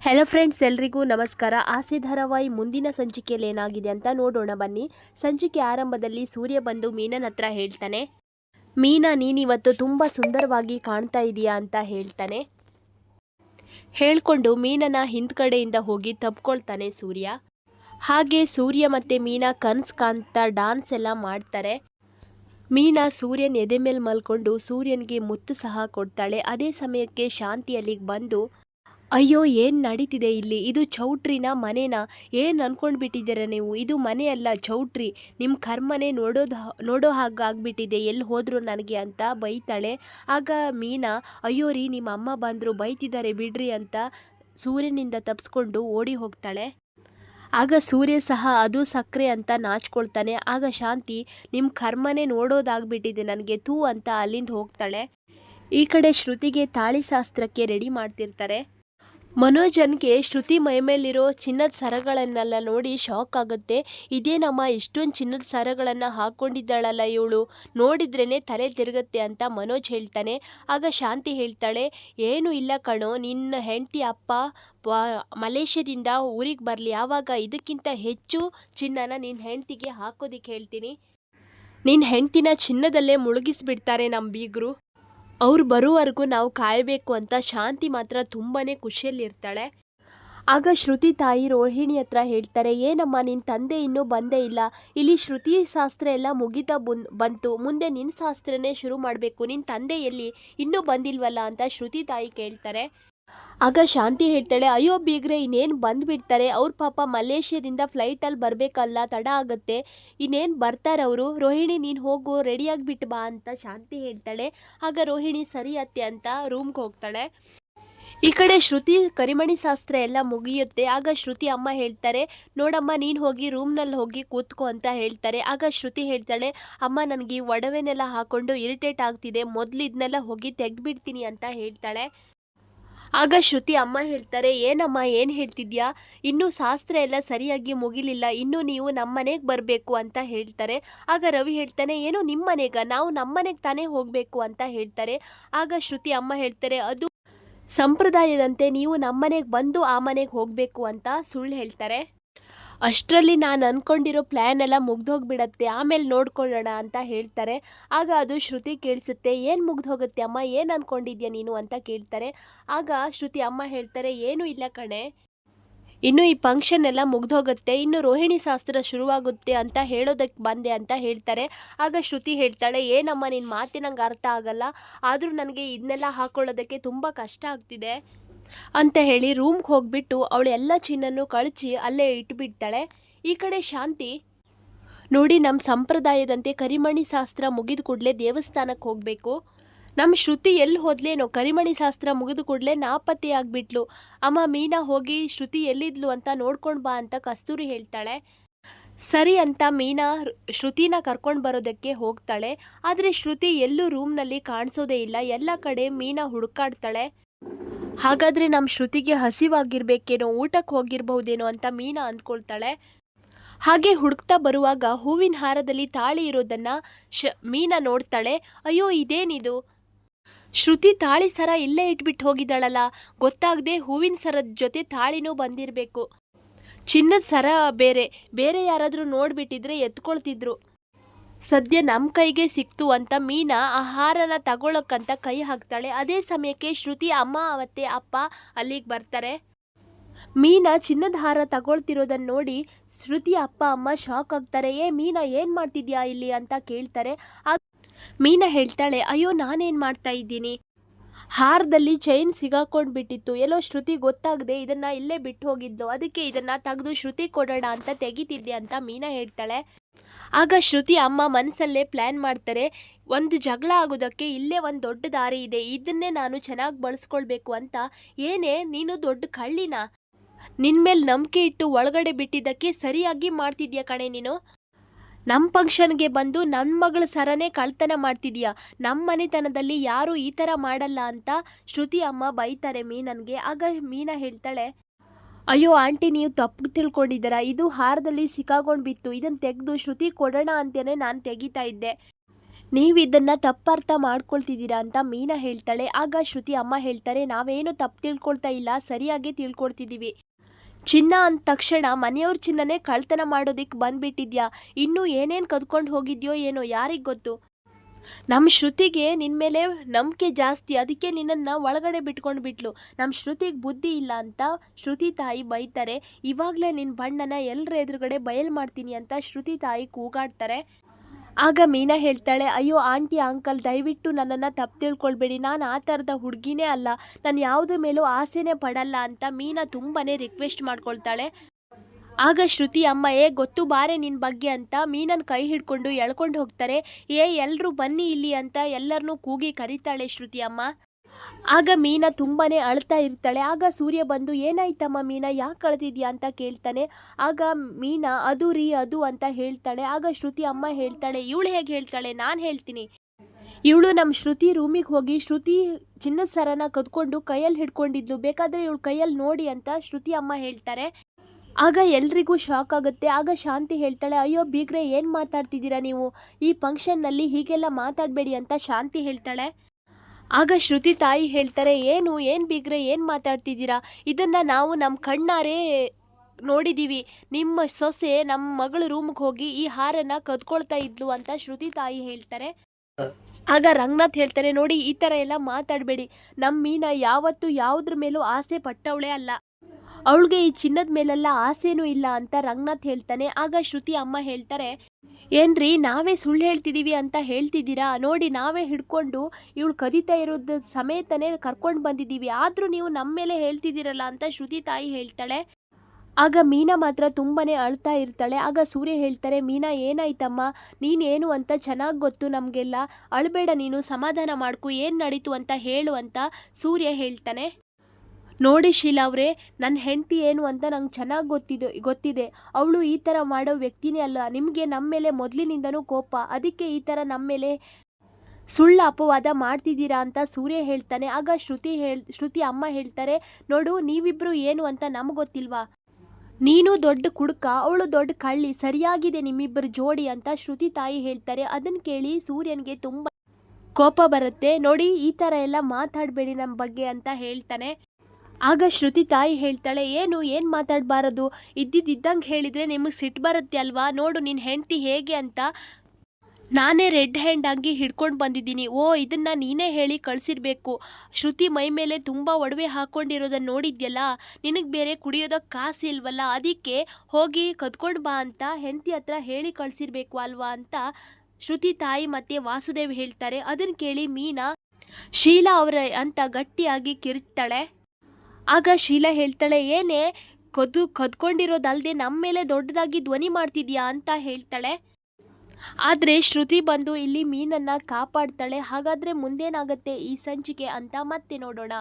Hello friends ಎಲ್ರಿಗೂ ನಮಸ್ಕಾರ. ಆಸೆ ಧಾರಾವಾಹಿ ಮುಂದಿನ ಸಂಚಿಕೆಯಲ್ಲಿ ಏನಾಗಿದೆ ಅಂತ ನೋಡೋಣ ಬನ್ನಿ. ಸಂಚಿಕೆ ಆರಂಭದಲ್ಲಿ ಸೂರ್ಯ ಬಂದು ಮೀನನ ಹತ್ರ ಹೇಳ್ತಾನೆ, ಮೀನಾ ನೀನಿವತ್ತು ತುಂಬ ಸುಂದರವಾಗಿ ಕಾಣ್ತಾ ಇದೀಯಾ ಅಂತ ಹೇಳ್ತಾನೆ. ಹೇಳ್ಕೊಂಡು ಮೀನನ ಹಿಂದ್ಗಡೆಯಿಂದ ಹೋಗಿ ತಪ್ಕೊಳ್ತಾನೆ ಸೂರ್ಯ. ಹಾಗೆ ಸೂರ್ಯ ಮತ್ತು ಮೀನಾ ಕನ್ಸ್ ಕಾಣ್ತಾ ಡಾನ್ಸ್ ಎಲ್ಲ ಮಾಡ್ತಾರೆ. ಮೀನಾ ಸೂರ್ಯನ ಎದೆ ಮೇಲೆ ಮಲ್ಕೊಂಡು ಸೂರ್ಯನಿಗೆ ಮುತ್ತು ಸಹ ಕೊಡ್ತಾಳೆ. ಅದೇ ಸಮಯಕ್ಕೆ ಶಾಂತಿ ಅಲ್ಲಿಗೆ ಬಂದು ಅಯ್ಯೋ, ಏನು ನಡೀತಿದೆ ಇಲ್ಲಿ? ಇದು ಚೌಟ್ರಿನ ಮನೆನಾ? ಏನು ಅನ್ಕೊಂಡು ನೀವು? ಇದು ಮನೆಯಲ್ಲ ಚೌಟ್ರಿ. ನಿಮ್ಮ ಕರ್ಮನೆ ನೋಡೋದು ನೋಡೋ ಹಾಗೆ ಆಗ್ಬಿಟ್ಟಿದೆ. ಎಲ್ಲಿ ಹೋದ್ರು ನನಗೆ ಅಂತ ಬೈತಾಳೆ. ಆಗ ಮೀನಾ, ಅಯ್ಯೋ ರೀ ನಿಮ್ಮ ಅಮ್ಮ ಬಂದರು, ಬೈತಿದ್ದಾರೆ ಬಿಡ್ರಿ ಅಂತ ಸೂರ್ಯನಿಂದ ತಪ್ಪಿಸ್ಕೊಂಡು ಓಡಿ ಹೋಗ್ತಾಳೆ. ಆಗ ಸೂರ್ಯ ಸಹ, ಅದು ಸಕ್ಕರೆ ಅಂತ ನಾಚ್ಕೊಳ್ತಾನೆ. ಆಗ ಶಾಂತಿ ನಿಮ್ಮ ಕರ್ಮನೆ ನೋಡೋದಾಗ್ಬಿಟ್ಟಿದೆ ನನಗೆ ತೂ ಅಂತ ಅಲ್ಲಿಂದ ಹೋಗ್ತಾಳೆ. ಈ ಕಡೆ ಶ್ರುತಿಗೆ ತಾಳಿಶಾಸ್ತ್ರಕ್ಕೆ ರೆಡಿ ಮಾಡ್ತಿರ್ತಾರೆ. ಮನೋಜನ್ಗೆ ಶ್ರುತಿ ಮೈಮೇಲಿರೋ ಚಿನ್ನದ ಸರಗಳನ್ನೆಲ್ಲ ನೋಡಿ ಶಾಕ್ ಆಗುತ್ತೆ. ಇದೇನಮ್ಮ ಇಷ್ಟೊಂದು ಚಿನ್ನದ ಸರಗಳನ್ನು ಹಾಕ್ಕೊಂಡಿದ್ದಾಳಲ್ಲ ಇವಳು. ನೋಡಿದ್ರೇ ತಲೆ ತಿರುಗುತ್ತೆ ಅಂತ ಮನೋಜ್ ಹೇಳ್ತಾನೆ. ಆಗ ಶಾಂತಿ ಹೇಳ್ತಾಳೆ, ಏನು ಇಲ್ಲ ಕಣೋ, ನಿನ್ನ ಹೆಂಡತಿ ಅಪ್ಪ ಮಲೇಷ್ಯಾದಿಂದ ಊರಿಗೆ ಬರಲಿ. ಆವಾಗ ಇದಕ್ಕಿಂತ ಹೆಚ್ಚು ಚಿನ್ನನ ನಿನ್ನ ಹೆಂಡತಿಗೆ ಹಾಕೋದಿಕ್ಕೆ ಹೇಳ್ತೀನಿ. ನಿನ್ನ ಹೆಂಡತಿನ ಚಿನ್ನದಲ್ಲೇ ಮುಳುಗಿಸ್ಬಿಡ್ತಾರೆ ನಮ್ಮ ಬೀಗರು. ಅವ್ರು ಬರುವವರೆಗೂ ನಾವು ಕಾಯಬೇಕು ಅಂತ ಶಾಂತಿ ಮಾತ್ರ ತುಂಬಾ ಖುಷಿಯಲ್ಲಿರ್ತಾಳೆ. ಆಗ ಶ್ರುತಿ ತಾಯಿ ರೋಹಿಣಿ ಹತ್ರ ಹೇಳ್ತಾರೆ, ಏನಮ್ಮ ನಿನ್ನ ತಂದೆ ಇನ್ನೂ ಬಂದೇ ಇಲ್ಲ. ಇಲ್ಲಿ ಶ್ರುತಿ ಶಾಸ್ತ್ರ ಎಲ್ಲ ಮುಗಿತಾ ಬುನ್, ಬಂತು. ಮುಂದೆ ನಿನ್ನ ಶಾಸ್ತ್ರನೇ ಶುರು ಮಾಡಬೇಕು. ನಿನ್ನ ತಂದೆ ಎಲ್ಲಿ? ಇನ್ನೂ ಬಂದಿಲ್ವಲ್ಲ? ಅಂತ ಶ್ರುತಿ ತಾಯಿ ಕೇಳ್ತಾರೆ. ಆಗ ಶಾಂತಿ ಹೇಳ್ತಾಳೆ, ಅಯ್ಯೋ ಬೀಗ್ರೆ, ಇನ್ನೇನು ಬಂದುಬಿಡ್ತಾರೆ? ಅವ್ರ ಪಾಪ ಮಲೇಷ್ಯಾದಿಂದ ಫ್ಲೈಟಲ್ಲಿ ಬರಬೇಕಲ್ಲ, ತಡ ಆಗುತ್ತೆ. ಇನ್ನೇನು ಬರ್ತಾರೆ ಅವರು? ರೋಹಿಣಿ, ನೀನು ಹೋಗು ರೆಡಿಯಾಗಿಬಿಟ್ಟು ಬಾ ಅಂತ ಶಾಂತಿ ಹೇಳ್ತಾಳೆ. ಆಗ ರೋಹಿಣಿ, ಸರಿ ಅತ್ತೆ ಅಂತ ರೂಮ್ಗೆ ಹೋಗ್ತಾಳೆ. ಈ ಕಡೆ ಶ್ರುತಿ, ಕರಿಮಣಿ ಶಾಸ್ತ್ರ ಎಲ್ಲ ಮುಗಿಯುತ್ತೆ. ಆಗ ಶ್ರುತಿ ಅಮ್ಮ ಹೇಳ್ತಾರೆ, ನೋಡಮ್ಮ, ನೀನು ಹೋಗಿ ರೂಮ್ನಲ್ಲಿ ಹೋಗಿ ಕೂತ್ಕೋ ಅಂತ ಹೇಳ್ತಾರೆ. ಆಗ ಶ್ರುತಿ ಹೇಳ್ತಾಳೆ, ಅಮ್ಮ, ನನಗೆ ಒಡವೆನೆಲ್ಲ ಹಾಕ್ಕೊಂಡು ಇರಿಟೇಟ್ ಆಗ್ತಿದೆ. ಮೊದಲು ಇದನ್ನೆಲ್ಲ ಹೋಗಿ ತೆಗೆದ್ಬಿಡ್ತೀನಿ ಅಂತ ಹೇಳ್ತಾಳೆ. ಆಗ ಶ್ರುತಿ, ಅಮ್ಮ ಹೇಳ್ತಾರೆ, ಏನಮ್ಮ, ಏನು ಹೇಳ್ತಿದ್ಯಾ? ಇನ್ನೂ ಶಾಸ್ತ್ರ ಎಲ್ಲ ಸರಿಯಾಗಿ ಮುಗಿಲಿಲ್ಲ. ಇನ್ನೂ ನೀವು ನಮ್ಮ ಮನೆಗೆ ಬರಬೇಕು ಅಂತ ಹೇಳ್ತಾರೆ. ಆಗ ರವಿ ಹೇಳ್ತಾನೆ, ಏನು ನಿಮ್ಮ ಮನೆಗ? ನಾವು ನಮ್ಮ ಮನೆಗೆ ತಾನೇ ಹೋಗಬೇಕು ಅಂತ ಹೇಳ್ತಾರೆ. ಆಗ ಶ್ರುತಿ, ಅಮ್ಮ ಹೇಳ್ತಾರೆ, ಅದು ಸಂಪ್ರದಾಯದಂತೆ ನೀವು ನಮ್ಮ ಮನೆಗೆ ಬಂದು ಆ ಮನೆಗೆ ಹೋಗಬೇಕು ಅಂತ ಸುಳ್ಳು ಹೇಳ್ತಾರೆ. ಅಷ್ಟರಲ್ಲಿ ನಾನು ಅಂದ್ಕೊಂಡಿರೋ ಪ್ಲ್ಯಾನ್ ಎಲ್ಲ ಮುಗ್ದೋಗ್ಬಿಡತ್ತೆ ಆಮೇಲೆ ನೋಡ್ಕೊಳ್ಳೋಣ ಅಂತ ಹೇಳ್ತಾರೆ. ಆಗ ಅದು ಶ್ರುತಿ ಕೇಳಿಸುತ್ತೆ, ಏನು ಮುಗ್ದೋಗುತ್ತೆ ಅಮ್ಮ? ಏನು ಅಂದ್ಕೊಂಡಿದ್ಯಾ ನೀನು? ಅಂತ ಕೇಳ್ತಾರೆ. ಆಗ ಶ್ರುತಿ ಅಮ್ಮ ಹೇಳ್ತಾರೆ, ಏನೂ ಇಲ್ಲ ಕಣೆ. ಇನ್ನು ಈ ಫಂಕ್ಷನ್ ಎಲ್ಲ ಮುಗ್ದೋಗುತ್ತೆ ಇನ್ನು ರೋಹಿಣಿ ಶಾಸ್ತ್ರ ಶುರುವಾಗುತ್ತೆ ಅಂತ ಹೇಳೋದಕ್ಕೆ ಬಂದೆ ಅಂತ ಹೇಳ್ತಾರೆ. ಆಗ ಶ್ರುತಿ ಹೇಳ್ತಾಳೆ, ಏನಮ್ಮ ನಿನ್ನ ಮಾತಿ ನಂಗೆ ಅರ್ಥ ಆಗಲ್ಲ. ಆದರೂ ನನಗೆ ಇದನ್ನೆಲ್ಲ ಹಾಕೊಳ್ಳೋದಕ್ಕೆ ತುಂಬ ಕಷ್ಟ ಆಗ್ತಿದೆ. ಅಂತ ಹೇಳಿ ರೂಮ್ಗೆ ಹೋಗ್ಬಿಟ್ಟು ಅವಳು ಎಲ್ಲ ಚಿನ್ನನ್ನು ಕಳಚಿ ಅಲ್ಲೇ ಇಟ್ಬಿಡ್ತಾಳೆ. ಈ ಕಡೆ ಶಾಂತಿ, ನೋಡಿ ನಮ್ಮ ಸಂಪ್ರದಾಯದಂತೆ ಕರಿಮಣಿ ಶಾಸ್ತ್ರ ಮುಗಿದ ಕೂಡಲೇ ದೇವಸ್ಥಾನಕ್ಕೆ ಹೋಗಬೇಕು. ನಮ್ಮ ಶ್ರುತಿ ಎಲ್ಲಿ ಹೋದ್ಲೇನೋ, ಕರಿಮಣಿ ಶಾಸ್ತ್ರ ಮುಗಿದ ಕೂಡಲೇ ನಾಪತ್ತೆ ಆಗಿಬಿಟ್ಲು. ಅಮ್ಮ ಮೀನಾ ಹೋಗಿ ಶ್ರುತಿ ಎಲ್ಲಿದ್ಲು ಅಂತ ನೋಡ್ಕೊಂಡು ಬಾ ಅಂತ ಕಸ್ತೂರಿ ಹೇಳ್ತಾಳೆ. ಸರಿ ಅಂತ ಮೀನಾ ಶ್ರುತಿನ ಕರ್ಕೊಂಡು ಬರೋದಕ್ಕೆ ಹೋಗ್ತಾಳೆ. ಆದರೆ ಶ್ರುತಿ ಎಲ್ಲೂ ರೂಮ್ನಲ್ಲಿ ಕಾಣಿಸೋದೇ ಇಲ್ಲ. ಎಲ್ಲ ಕಡೆ ಮೀನಾ ಹುಡುಕಾಡ್ತಾಳೆ. ಹಾಗಾದರೆ ನಮ್ಮ ಶ್ರುತಿಗೆ ಹಸಿವಾಗಿರ್ಬೇಕೇನೋ ಊಟಕ್ಕೆ ಹೋಗಿರ್ಬಹುದೇನೋ ಅಂತ ಮೀನಾ ಅಂದ್ಕೊಳ್ತಾಳೆ. ಹಾಗೆ ಹುಡುಕ್ತಾ ಬರುವಾಗ ಹೂವಿನ ಹಾರದಲ್ಲಿ ತಾಳಿ ಇರೋದನ್ನ ಶ, ಮೀನಾ ನೋಡ್ತಾಳೆ. ಅಯ್ಯೋ, ಇದೇನಿದು? ಶ್ರುತಿ ತಾಳಿ ಸರ ಇಲ್ಲೇ ಇಟ್ಬಿಟ್ಟು ಹೋಗಿದ್ದಾಳಲ್ಲ. ಗೊತ್ತಾಗದೆ ಹೂವಿನ ಸರದ ಜೊತೆ ತಾಳಿನೂ ಬಂದಿರಬೇಕು. ಚಿನ್ನದ ಸರ ಬೇರೆ ಬೇರೆ ಯಾರಾದರೂ ನೋಡ್ಬಿಟ್ಟಿದ್ರೆ ಎತ್ಕೊಳ್ತಿದ್ರು. ಸದ್ಯ ನಮ್ಮ ಕೈಗೆ ಸಿಕ್ತು ಅಂತ ಮೀನಾ ಆಹಾರನ ಹಾರನ ತಗೊಳಕ್ಕಂತ ಕೈ ಹಾಕ್ತಾಳೆ. ಅದೇ ಸಮಯಕ್ಕೆ ಶ್ರುತಿ ಅಮ್ಮ ಅವತ್ತೆ ಅಪ್ಪ ಅಲ್ಲಿಗೆ ಬರ್ತಾರೆ. ಮೀನಾ ಚಿನ್ನದ ಹಾರ ತಗೊಳ್ತಿರೋದನ್ನ ನೋಡಿ ಶ್ರುತಿ ಅಪ್ಪ ಅಮ್ಮ ಶಾಕ್ ಆಗ್ತಾರೆ. ಏ ಮೀನಾ, ಏನು ಮಾಡ್ತಿದ್ಯಾ ಇಲ್ಲಿ? ಅಂತ ಕೇಳ್ತಾರೆ. ಮೀನಾ ಹೇಳ್ತಾಳೆ, ಅಯ್ಯೋ, ನಾನೇನು ಮಾಡ್ತಾ ಇದ್ದೀನಿ? ಹಾರದಲ್ಲಿ ಚೈನ್ ಸಿಗಾಕೊಂಡು ಬಿಟ್ಟಿತ್ತು ಎಲ್ಲೋ ಶ್ರುತಿ ಗೊತ್ತಾಗದೆ ಇದನ್ನ ಇಲ್ಲೇ ಬಿಟ್ಟು ಹೋಗಿದ್ದು ಅದಕ್ಕೆ ಇದನ್ನ ತೆಗೆದು ಶ್ರುತಿ ಕೊಡೋಣ ಅಂತ ತೆಗಿತಿದ್ದೆ ಅಂತ ಮೀನಾ ಹೇಳ್ತಾಳೆ. ಆಗ ಶ್ರುತಿ ಅಮ್ಮ ಮನಸ್ಸಲ್ಲೇ ಪ್ಲ್ಯಾನ್ ಮಾಡ್ತಾರೆ, ಒಂದು ಜಗಳ ಆಗೋದಕ್ಕೆ ಇಲ್ಲೇ ಒಂದು ದೊಡ್ಡ ದಾರಿ ಇದೆ, ಇದನ್ನೇ ನಾನು ಚೆನ್ನಾಗಿ ಬಳಸ್ಕೊಳ್ಬೇಕು ಅಂತ. ಏನೇ, ನೀನು ದೊಡ್ಡ ಕಳ್ಳಿನ. ನಿನ್ನ ಮೇಲೆ ನಂಬಿಕೆ ಇಟ್ಟು ಒಳಗಡೆ ಬಿಟ್ಟಿದ್ದಕ್ಕೆ ಸರಿಯಾಗಿ ಮಾಡ್ತಿದ್ಯಾ ಕಣೆ ನೀನು? ನಮ್ಮ ಫಂಕ್ಷನ್ಗೆ ಬಂದು ನನ್ನ ಮಗಳ ಸರನೇ ಕಳ್ತನ ಮಾಡ್ತಿದ್ಯಾ? ನಮ್ಮ ಮನೆತನದಲ್ಲಿ ಯಾರೂ ಈ ಥರ ಮಾಡಲ್ಲ ಅಂತ ಶ್ರುತಿ ಅಮ್ಮ ಬೈತಾರೆ ಮೀನನ್ಗೆ. ಆಗ ಮೀನಾ ಹೇಳ್ತಾಳೆ ಅಯ್ಯೋ, ಆಂಟಿ, ನೀವು ತಪ್ಪು ತಿಳ್ಕೊಂಡಿದ್ದೀರಾ? ಇದು ಹಾರದಲ್ಲಿ ಸಿಕ್ಕಾಗೊಂಡು ಬಿತ್ತು. ಇದನ್ನು ತೆಗೆದು ಶ್ರುತಿ ಕೊಡೋಣ ಅಂತಲೇ ನಾನು ತೆಗಿತಾ ಇದ್ದೆ. ನೀವು ಇದನ್ನು ತಪ್ಪರ್ಥ ಮಾಡ್ಕೊಳ್ತಿದ್ದೀರಾ ಅಂತ ಮೀನಾ ಹೇಳ್ತಾಳೆ. ಆಗ ಶ್ರುತಿ ಅಮ್ಮ ಹೇಳ್ತಾರೆ, ನಾವೇನು ತಪ್ಪು ತಿಳ್ಕೊಳ್ತಾ ಇಲ್ಲ, ಸರಿಯಾಗಿ ತಿಳ್ಕೊಳ್ತಿದ್ದೀವಿ. ಚಿನ್ನ ಅಂದ ತಕ್ಷಣ ಮನೆಯವ್ರ ಚಿನ್ನನೇ ಕಳ್ತನ ಮಾಡೋದಿಕ್ಕೆ ಬಂದ್ಬಿಟ್ಟಿದ್ಯಾ? ಇನ್ನೂ ಏನೇನು ಕದ್ಕೊಂಡು ಹೋಗಿದ್ಯೋ ಏನೋ ಯಾರಿಗೆ ಗೊತ್ತು? ನಮ್ಮ ಶ್ರುತಿಗೆ ನಿನ್ನ ಮೇಲೆ ನಂಬಿಕೆ ಜಾಸ್ತಿ, ಅದಕ್ಕೆ ನಿನ್ನನ್ನು ಒಳಗಡೆ ಬಿಟ್ಕೊಂಡು ಬಿಟ್ಲು. ನಮ್ಮ ಶ್ರುತಿಗೆ ಬುದ್ಧಿ ಇಲ್ಲ ಅಂತ ಶ್ರುತಿ ತಾಯಿ ಬೈತಾರೆ. ಇವಾಗಲೇ ನಿನ್ನ ಬಣ್ಣನ ಎಲ್ಲರ ಎದುರುಗಡೆ ಬಯಲು ಮಾಡ್ತೀನಿ ಅಂತ ಶ್ರುತಿ ತಾಯಿ ಕೂಗಾಡ್ತಾರೆ. ಆಗ ಮೀನಾ ಹೇಳ್ತಾಳೆ, ಅಯ್ಯೋ, ಆಂಟಿ, ಅಂಕಲ್, ದಯವಿಟ್ಟು ನನ್ನನ್ನು ತಪ್ಪು ತಿಳ್ಕೊಳ್ಬೇಡಿ. ನಾನು ಆ ಥರದ ಹುಡುಗಿನೇ ಅಲ್ಲ. ನಾನು ಯಾವುದ್ರ ಮೇಲೂ ಆಸೆನೇ ಪಡಲ್ಲ ಅಂತ ಮೀನಾ ತುಂಬಾ ರಿಕ್ವೆಸ್ಟ್ ಮಾಡ್ಕೊಳ್ತಾಳೆ. ಆಗ ಶ್ರುತಿ ಅಮ್ಮ ಏ ಗೊತ್ತು ಬಾರೆ ನಿನ್ನ ಬಗ್ಗೆ ಅಂತ ಮೀನನ್ ಕೈ ಹಿಡ್ಕೊಂಡು ಎಳ್ಕೊಂಡು ಹೋಗ್ತಾರೆ. ಏ ಎಲ್ಲರೂ ಬನ್ನಿ ಇಲ್ಲಿ ಅಂತ ಎಲ್ಲರನ್ನೂ ಕೂಗಿ ಕರೀತಾಳೆ ಶ್ರುತಿ ಅಮ್ಮ. ಆಗ ಮೀನಾ ತುಂಬಾನೇ ಅಳ್ತಾ ಇರ್ತಾಳೆ. ಆಗ ಸೂರ್ಯ ಬಂದು, ಏನಾಯ್ತಮ್ಮ ಮೀನಾ, ಯಾಕೆ ಕಳೆದಿದ್ಯಾ ಅಂತ ಕೇಳ್ತಾನೆ. ಆಗ ಮೀನಾ, ಅದು ರೀ, ಅದು ಅಂತ ಹೇಳ್ತಾಳೆ. ಆಗ ಶ್ರುತಿ ಅಮ್ಮ ಹೇಳ್ತಾಳೆ, ಇವಳು ಹೇಗೆ ಹೇಳ್ತಾಳೆ? ನಾನು ಹೇಳ್ತೀನಿ. ಇವಳು ನಮ್ಮ ಶ್ರುತಿ ರೂಮಿಗೆ ಹೋಗಿ ಶ್ರುತಿ ಚಿನ್ನದ ಸರನ ಕದ್ಕೊಂಡು ಕೈಯಲ್ಲಿ ಹಿಡ್ಕೊಂಡಿದ್ಲು. ಬೇಕಾದರೆ ಇವಳು ಕೈಯಲ್ಲಿ ನೋಡಿ ಅಂತ ಶ್ರುತಿ ಅಮ್ಮ ಹೇಳ್ತಾರೆ. ಆಗ ಎಲ್ರಿಗೂ ಶಾಕ್ ಆಗುತ್ತೆ. ಆಗ ಶಾಂತಿ ಹೇಳ್ತಾಳೆ, ಅಯ್ಯೋ, ಬೀಗ್ರೆ, ಏನು ಮಾತಾಡ್ತಿದ್ದೀರಾ ನೀವು? ಈ ಫಂಕ್ಷನ್ನಲ್ಲಿ ಹೀಗೆಲ್ಲ ಮಾತಾಡಬೇಡಿ ಅಂತ ಶಾಂತಿ ಹೇಳ್ತಾಳೆ. ಆಗ ಶ್ರುತಿ ತಾಯಿ ಹೇಳ್ತಾರೆ, ಏನು ಏನು ಬೀಗ್ರೆ, ಏನು ಮಾತಾಡ್ತಿದ್ದೀರಾ? ಇದನ್ನು ನಾವು ನಮ್ಮ ಕಣ್ಣಾರೆ ನೋಡಿದ್ದೀವಿ ನಿಮ್ಮ ಸೊಸೆ ನಮ್ಮ ಮಗಳ ರೂಮ್ಗೆ ಹೋಗಿ ಈ ಹಾರನ್ನು ಕದ್ಕೊಳ್ತಾ ಇದ್ಲು ಅಂತ ಶ್ರುತಿ ತಾಯಿ ಹೇಳ್ತಾರೆ. ಆಗ ರಂಗನಾಥ್ ಹೇಳ್ತಾರೆ, ನೋಡಿ, ಈ ಥರ ಎಲ್ಲ ಮಾತಾಡಬೇಡಿ. ನಮ್ಮ ಮೀನ ಯಾವತ್ತೂ ಯಾವುದ್ರ ಮೇಲೂ ಆಸೆ ಪಟ್ಟವಳೇ ಅಲ್ಲ. ಅವಳಿಗೆ ಈ ಚಿನ್ನದ ಮೇಲೆಲ್ಲ ಆಸೆನೂ ಇಲ್ಲ ಅಂತ ರಂಗನಾಥ್ ಹೇಳ್ತಾನೆ. ಆಗ ಶ್ರುತಿ ಅಮ್ಮ ಹೇಳ್ತಾರೆ, ಏನ್ರಿ, ನಾವೇ ಸುಳ್ಳು ಹೇಳ್ತಿದ್ದೀವಿ ಅಂತ ಹೇಳ್ತಿದ್ದೀರಾ? ನೋಡಿ, ನಾವೇ ಹಿಡ್ಕೊಂಡು ಇವಳು ಕದೀತಾ ಇರೋದು ಸಮೇತನೇ ಕರ್ಕೊಂಡು ಬಂದಿದ್ದೀವಿ. ಆದರೂ ನೀವು ನಮ್ಮ ಮೇಲೆ ಹೇಳ್ತಿದ್ದೀರಲ್ಲ ಅಂತ ಶ್ರುತಿ ತಾಯಿ ಹೇಳ್ತಾಳೆ. ಆಗ ಮೀನಾ ಮಾತ್ರ ತುಂಬನೇ ಅಳ್ತಾ ಇರ್ತಾಳೆ. ಆಗ ಸೂರ್ಯ ಹೇಳ್ತಾರೆ, ಮೀನಾ, ಏನಾಯ್ತಮ್ಮ? ನೀನೇನು ಅಂತ ಚೆನ್ನಾಗಿ ಗೊತ್ತು ನಮಗೆಲ್ಲ. ಅಳಬೇಡ ನೀನು, ಸಮಾಧಾನ ಮಾಡ್ಕು. ಏನು ನಡೀತು ಅಂತ ಹೇಳು ಅಂತ ಸೂರ್ಯ ಹೇಳ್ತಾನೆ. ನೋಡಿ ಶೀಲಾ ಅವರೇ ನನ್ನ ಹೆಂಡತಿ ಏನು ಅಂತ ನಂಗೆ ಚೆನ್ನಾಗಿ ಗೊತ್ತಿದೆ ಗೊತ್ತಿದೆ. ಅವಳು ಈ ಥರ ಮಾಡೋ ವ್ಯಕ್ತಿನೇ ಅಲ್ಲ. ನಿಮಗೆ ನಮ್ಮ ಮೇಲೆ ಮೊದಲಿನಿಂದನೂ ಕೋಪ. ಅದಕ್ಕೆ ಈ ಥರ ನಮ್ಮ ಮೇಲೆ ಸುಳ್ಳು ಅಪವಾದ ಮಾಡ್ತಿದ್ದೀರಾ ಅಂತ ಸೂರ್ಯ ಹೇಳ್ತಾನೆ. ಆಗ ಶ್ರುತಿ ಹೇಳ್, ಶ್ರುತಿ ಅಮ್ಮ ಹೇಳ್ತಾರೆ, ನೋಡು ನೀವಿಬ್ಬರು ಏನು ಅಂತ ನಮ್ಗೆ ಗೊತ್ತಿಲ್ವಾ? ನೀನು ದೊಡ್ಡ ಕುಡುಕ, ಅವಳು ದೊಡ್ಡ ಕಳ್ಳಿ, ಸರಿಯಾಗಿದೆ ನಿಮ್ಮಿಬ್ಬರು ಜೋಡಿ ಅಂತ ಶ್ರುತಿ ತಾಯಿ ಹೇಳ್ತಾರೆ. ಅದನ್ನು ಕೇಳಿ ಸೂರ್ಯನಿಗೆ ತುಂಬ ಕೋಪ ಬರುತ್ತೆ. ನೋಡಿ, ಈ ಥರ ಎಲ್ಲ ಮಾತಾಡಬೇಡಿ ನಮ್ಮ ಬಗ್ಗೆ ಅಂತ ಹೇಳ್ತಾನೆ. ಆಗ ಶ್ರುತಿ ತಾಯಿ ಹೇಳ್ತಾಳೆ, ಏನು ಏನು ಮಾತಾಡಬಾರದು? ಇದ್ದಿದ್ದಂಗೆ ಹೇಳಿದರೆ ನಿಮಗೆ ಸಿಟ್ಟು ಬರುತ್ತೆ ಅಲ್ವಾ? ನೋಡು ನಿನ್ನ ಹೆಂಡತಿ ಹೇಗೆ ಅಂತ ನಾನೇ ರೆಡ್ ಹ್ಯಾಂಡ್ ಆಗಿ ಹಿಡ್ಕೊಂಡು ಬಂದಿದ್ದೀನಿ. ಓ, ಇದನ್ನು ನೀನೇ ಹೇಳಿ ಕಳಿಸಿರ್ಬೇಕು. ಶ್ರುತಿ ಮೈ ಮೇಲೆ ತುಂಬ ಒಡವೆ ಹಾಕ್ಕೊಂಡಿರೋದನ್ನು ನೋಡಿದ್ಯಲ್ಲ? ನಿನಗೆ ಬೇರೆ ಕುಡಿಯೋದಕ್ಕೆ ಕಾಸು ಇಲ್ವಲ್ಲ? ಅದಕ್ಕೆ ಹೋಗಿ ಕದ್ಕೊಂಡು ಬಾ ಅಂತ ಹೆಂಡತಿ ಹತ್ರ ಹೇಳಿ ಕಳಿಸಿರ್ಬೇಕು ಅಲ್ವಾ ಅಂತ ಶ್ರುತಿ ತಾಯಿ ಮತ್ತು ವಾಸುದೇವ್ ಹೇಳ್ತಾರೆ. ಅದನ್ನು ಕೇಳಿ ಮೀನಾ, ಶೀಲಾ ಅವರ ಅಂತ ಗಟ್ಟಿಯಾಗಿ ಕಿರ್ತಾಳೆ ಆಗ ಶೀಲಾ ಹೇಳ್ತಾಳೆ, ಏನೇ ಕದ್ದು ಕದ್ಕೊಂಡಿರೋದಲ್ದೆ ನಮ್ಮ ಮೇಲೆ ದೊಡ್ಡದಾಗಿ ಧ್ವನಿ ಮಾಡ್ತಿದ್ಯಾ ಅಂತ ಹೇಳ್ತಾಳೆ. ಆದರೆ ಶ್ರುತಿ ಬಂದು ಇಲ್ಲಿ ಮೀನನ್ನು ಕಾಪಾಡ್ತಾಳೆ, ಹಾಗಾದರೆ ಮುಂದೇನಾಗತ್ತೆ ಈ ಸಂಚಿಕೆ ಅಂತ ಮತ್ತೆ ನೋಡೋಣ.